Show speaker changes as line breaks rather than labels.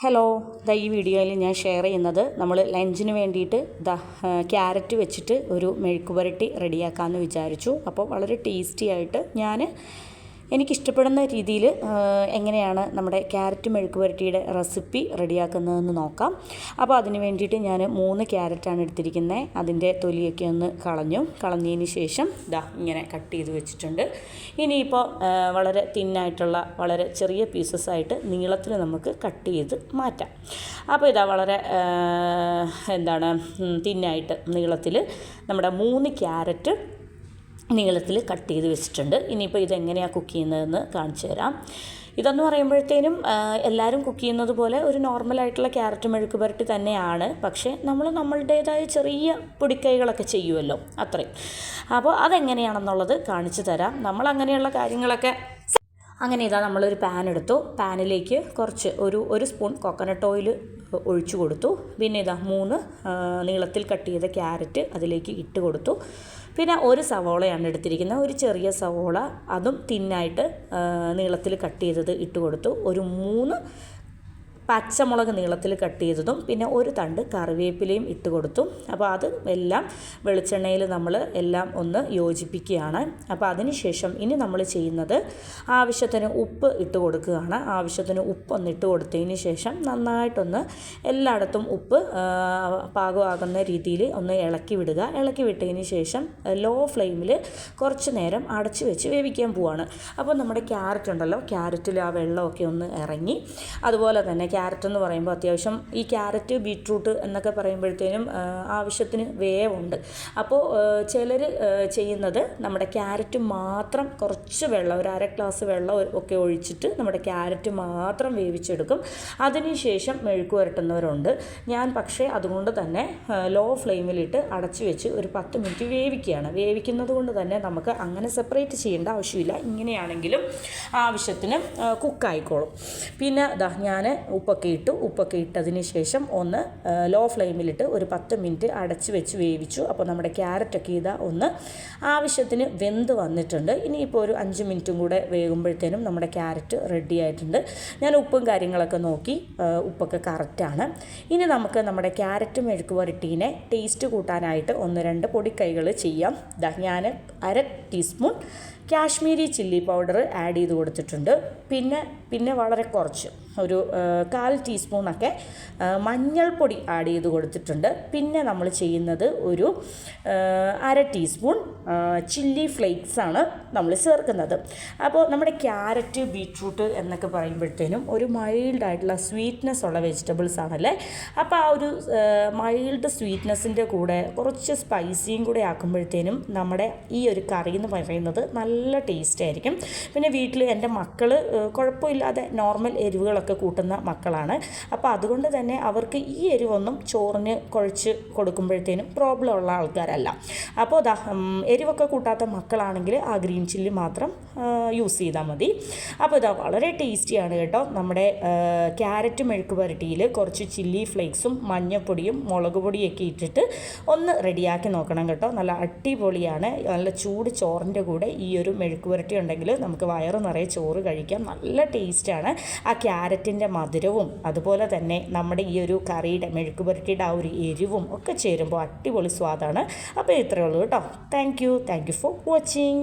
Hello ദാ ഈ വീഡിയോയിൽ ഞാൻ ഷെയർ ചെയ്യുന്നത് നമ്മൾ ലഞ്ചിന് വേണ്ടിയിട്ട് ദാ ക്യാരറ്റ് വെച്ചിട്ട് ഒരു മെഴുക്കുപുരട്ടി റെഡിയാക്കാമെന്ന് വിചാരിച്ചു. അപ്പോൾ വളരെ ടേസ്റ്റി ആയിട്ട് ഞാൻ എനിക്കിഷ്ടപ്പെടുന്ന രീതിയിൽ എങ്ങനെയാണ് നമ്മുടെ ക്യാരറ്റ് മെഴുക്ക് പുരട്ടിയുടെ റെസിപ്പി റെഡിയാക്കുന്നതെന്ന് നോക്കാം. അപ്പോൾ അതിന് വേണ്ടിയിട്ട് ഞാൻ മൂന്ന് ക്യാരറ്റാണ് എടുത്തിരിക്കുന്നത്. അതിന്റെ തൊലിയൊക്കെ ഒന്ന് കളഞ്ഞു. കളഞ്ഞതിന് ശേഷം ഇതാ ഇങ്ങനെ കട്ട് ചെയ്ത് വെച്ചിട്ടുണ്ട്. ഇനിയിപ്പോൾ വളരെ തിന്നായിട്ടുള്ള വളരെ ചെറിയ പീസസ് ആയിട്ട് നീളത്തിൽ നമുക്ക് കട്ട് ചെയ്ത് മാറ്റാം. അപ്പോൾ ഇതാ വളരെ എന്താണ് തിന്നായിട്ട് നീളത്തിൽ നമ്മുടെ മൂന്ന് ക്യാരറ്റ് നീളത്തിൽ കട്ട് ചെയ്ത് വെച്ചിട്ടുണ്ട്. ഇനിയിപ്പോൾ ഇതെങ്ങനെയാണ് കുക്ക് ചെയ്യുന്നതെന്ന് കാണിച്ചു തരാം. ഇതെന്ന് പറയുമ്പോഴത്തേനും എല്ലാവരും കുക്ക് ചെയ്യുന്നത് പോലെ ഒരു നോർമലായിട്ടുള്ള ക്യാരറ്റ് മെഴുക്ക് പുരട്ടി തന്നെയാണ്. പക്ഷേ നമ്മൾ നമ്മളുടേതായ ചെറിയ പൊടിക്കൈകളൊക്കെ ചെയ്യുമല്ലോ അത്രയും. അപ്പോൾ അതെങ്ങനെയാണെന്നുള്ളത് കാണിച്ചു തരാം. നമ്മൾ അങ്ങനെയുള്ള കാര്യങ്ങളൊക്കെ അങ്ങനെ ഇതാ നമ്മളൊരു പാൻ എടുത്തു. പാനിലേക്ക് കുറച്ച് ഒരു ഒരു സ്പൂൺ കോക്കനട്ട് ഓയിൽ ഒഴിച്ചു കൊടുത്തു. പിന്നെ ഇതാ മൂന്ന് നീളത്തിൽ കട്ട് ചെയ്ത ക്യാരറ്റ് അതിലേക്ക് ഇട്ട് കൊടുത്തു. പിന്നെ ഒരു സവോളയാണ് എടുത്തിരിക്കുന്നത്. ഒരു ചെറിയ സവോള അതും തിന്നായിട്ട് നീളത്തിൽ കട്ട് ചെയ്തത് ഇട്ട് കൊടുത്തു. ഒരു മൂന്ന് പച്ചമുളക് നീളത്തിൽ കട്ട് ചെയ്തതും പിന്നെ ഒരു തണ്ട് കറിവേപ്പിലയും ഇട്ട് കൊടുത്തു. അപ്പോൾ അത് എല്ലാം വെളിച്ചെണ്ണയിൽ നമ്മൾ എല്ലാം ഒന്ന് യോജിപ്പിക്കുകയാണ്. അപ്പോൾ അതിനുശേഷം ഇനി നമ്മൾ ചെയ്യുന്നത് ആവശ്യത്തിന് ഉപ്പ് ഇട്ട് കൊടുക്കുകയാണ്. ആവശ്യത്തിന് ഉപ്പ് ഒന്ന് ഇട്ട് കൊടുത്തതിന് ശേഷം നന്നായിട്ടൊന്ന് എല്ലായിടത്തും ഉപ്പ് പാകമാകുന്ന രീതിയിൽ ഒന്ന് ഇളക്കി വിടുക. ഇളക്കി വിട്ടതിന് ശേഷം ലോ ഫ്ലെയിമിൽ കുറച്ച് നേരം അടച്ചു വെച്ച് വേവിക്കാൻ പോവാണ്. അപ്പോൾ നമ്മുടെ ക്യാരറ്റ് ഉണ്ടല്ലോ ക്യാരറ്റിൽ ആ വെള്ളമൊക്കെ ഒന്ന് ഇറങ്ങി. അതുപോലെ തന്നെ ക്യാരറ്റ് എന്ന് പറയുമ്പോൾ അത്യാവശ്യം ഈ ക്യാരറ്റ് ബീട്രൂട്ട് എന്നൊക്കെ പറയുമ്പോഴത്തേനും ആവശ്യത്തിന് വേവുണ്ട്. അപ്പോൾ ചിലർ ചെയ്യുന്നത് നമ്മുടെ ക്യാരറ്റ് മാത്രം കുറച്ച് വെള്ളം ഒരു അര ഗ്ലാസ് വെള്ളം ഒക്കെ ഒഴിച്ചിട്ട് നമ്മുടെ ക്യാരറ്റ് മാത്രം വേവിച്ചെടുക്കും. അതിനുശേഷം മെഴുക്ക് പുരട്ടുന്നവരുണ്ട്. ഞാൻ പക്ഷേ അതുകൊണ്ട് തന്നെ ലോ ഫ്ലെയിമിലിട്ട് അടച്ചു വെച്ച് ഒരു പത്ത് മിനിറ്റ് വേവിക്കുകയാണ്. വേവിക്കുന്നത് കൊണ്ട് തന്നെ നമുക്ക് അങ്ങനെ സെപ്പറേറ്റ് ചെയ്യേണ്ട ആവശ്യമില്ല. ഇങ്ങനെയാണെങ്കിലും ആവശ്യത്തിന് കുക്കായിക്കോളും പിന്നെ ഞാൻ ഉപ്പൊക്കെ ഇട്ടു. ഉപ്പൊക്കെ ഇട്ടതിന് ശേഷം ഒന്ന് ലോ ഫ്ലെയിമിലിട്ട് ഒരു പത്ത് മിനിറ്റ് അടച്ച് വെച്ച് വേവിച്ചു. അപ്പോൾ നമ്മുടെ ക്യാരറ്റൊക്കെ ഇതാ ഒന്ന് ആവശ്യത്തിന് വെന്ത് വന്നിട്ടുണ്ട്. ഇനിയിപ്പോൾ ഒരു അഞ്ച് മിനിറ്റും കൂടെ വേകുമ്പോഴത്തേനും നമ്മുടെ ക്യാരറ്റ് റെഡി ആയിട്ടുണ്ട്. ഞാൻ ഉപ്പും കാര്യങ്ങളൊക്കെ നോക്കി ഉപ്പൊക്കെ കറക്റ്റാണ് ഇനി നമുക്ക് നമ്മുടെ ക്യാരറ്റ് മെഴുക്ക് പുരട്ടീനെ ടേസ്റ്റ് കൂട്ടാനായിട്ട് ഒന്ന് രണ്ട് പൊടിക്കൈകൾ ചെയ്യാം. ഞാൻ അര teaspoon Kashmiri chilli powder add ചെയ്ത് കൊടുത്തിട്ടുണ്ട്. പിന്നെ പിന്നെ വളരെ കുറച്ച് ഒരു കാൽ ടീസ്പൂണൊക്കെ മഞ്ഞൾപ്പൊടി ആഡ് ചെയ്ത് കൊടുത്തിട്ടുണ്ട്. പിന്നെ നമ്മൾ ചെയ്യുന്നത് ഒരു അര ടീസ്പൂൺ ചില്ലി ഫ്ലേക്സ് ആണ് നമ്മൾ ചേർക്കുന്നത്. അപ്പോൾ നമ്മുടെ ക്യാരറ്റ് ബീട്രൂട്ട് എന്നൊക്കെ പറയുമ്പോഴത്തേനും ഒരു മൈൽഡ് ആയിട്ടുള്ള സ്വീറ്റ്നെസ് ഉള്ള വെജിറ്റബിൾസ് ആണല്ലേ? അപ്പോൾ ആ ഒരു മൈൽഡ് സ്വീറ്റ്നെസ്സിന്റെ കൂടെ കുറച്ച് സ്പൈസിയും കൂടെ ആക്കുമ്പോഴത്തേനും നമ്മുടെ ഈ ഒരു കറി എന്ന് പറയുന്നത് നല്ല ടേസ്റ്റ് ആയിരിക്കും. പിന്നെ വീട്ടിൽ എന്റെ മക്കൾ കുഴപ്പമില്ലാതെ നോർമൽ എരിവുകളൊക്കെ കൂട്ടുന്ന മക്കളാണ്. അപ്പോൾ അതുകൊണ്ട് തന്നെ അവർക്ക് ഈ എരിവൊന്നും ചോറിന് കുഴച്ച് കൊടുക്കുമ്പോഴത്തേനും പ്രോബ്ലം ഉള്ള ആൾക്കാരല്ല. അപ്പോൾ ദാ എരിവൊക്കെ കൂട്ടാത്ത മക്കളാണെങ്കിൽ ആ ഗ്രീൻ ചില്ലി മാത്രം യൂസ് ചെയ്താൽ മതി. അപ്പോൾ ഇതാ വളരെ ടേസ്റ്റിയാണ് കേട്ടോ. നമ്മുടെ ക്യാരറ്റ് മെഴുക്ക് പുരട്ടിയിൽ കുറച്ച് ചില്ലി ഫ്ലേക്സും മഞ്ഞൾപ്പൊടിയും മുളക് പൊടിയൊക്കെ ഇട്ടിട്ട് ഒന്ന് റെഡിയാക്കി നോക്കണം കേട്ടോ. നല്ല അടിപൊളിയാണ്. നല്ല ചൂട് ചോറിന്റെ കൂടെ ഈ ഒരു മെഴുക്ക് പുരട്ടി ഉണ്ടെങ്കിൽ നമുക്ക് വയറ് നിറയെ ചോറ് കഴിക്കാം. നല്ല ടേസ്റ്റാണ് ആ ക്യാരറ്റിന്റെ മധുരവും അതുപോലെ തന്നെ നമ്മുടെ ഈ ഒരു കറിയുടെ മെഴുക്ക് പുരട്ടിയുടെ ആ ഒരു എരിവും ഒക്കെ ചേരുമ്പോൾ അടിപൊളി സ്വാദാണ്. അപ്പോൾ ഇത്രയേ ഉള്ളൂ കേട്ടോ. Thank you thank you for watching